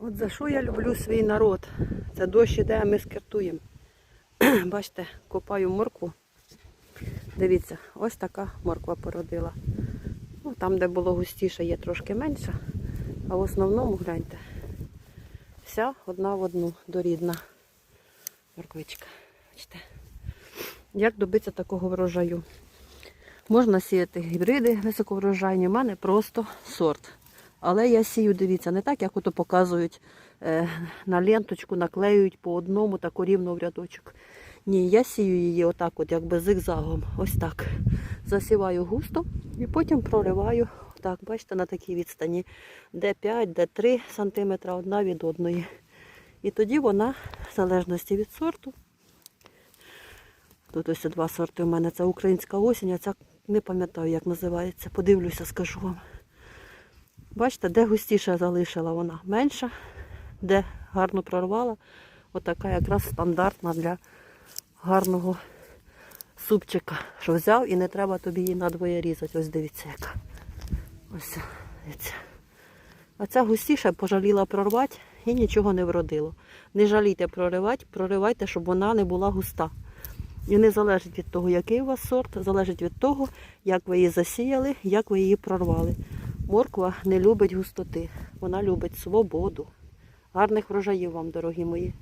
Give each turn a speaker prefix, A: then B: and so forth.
A: От за що я люблю свій народ? Це дощ іде, а ми скертуємо. Бачите, копаю моркву. Дивіться, ось така морква породила. Ну, там, де було густіше, є трошки менша. А в основному, гляньте, вся одна в одну дорідна морквичка. Бачите? Як добитися такого врожаю? Можна сіяти гібриди високоврожайні, у мене просто сорт. Але я сію, дивіться, не так, як ото показують е, на ленточку, наклеюють по одному таку рівно в рядочок. Ні, я сію її отак, от якби зигзагом. Ось так. Засіваю густо і потім прориваю, так, бачите, на такій відстані, де 5, де 3 см одна від одної. І тоді вона, в залежності від сорту, тут ось два сорти у мене, це українська осінь, а ця не пам'ятаю, як називається. Подивлюся, скажу вам. Бачите, де густіше залишила вона менша, де гарно прорвала. Отака якраз стандартна для гарного супчика, що взяв і не треба тобі її надвоє різати. Ось дивіться яка. Ось дивіться. А ця густіша пожаліла прорвати і нічого не вродило. Не жалійте проривати, проривайте, щоб вона не була густа. І не залежить від того, який у вас сорт, залежить від того, як ви її засіяли, як ви її прорвали. Морква не любить густоти, вона любить свободу. Гарних врожаїв вам, дорогі мої.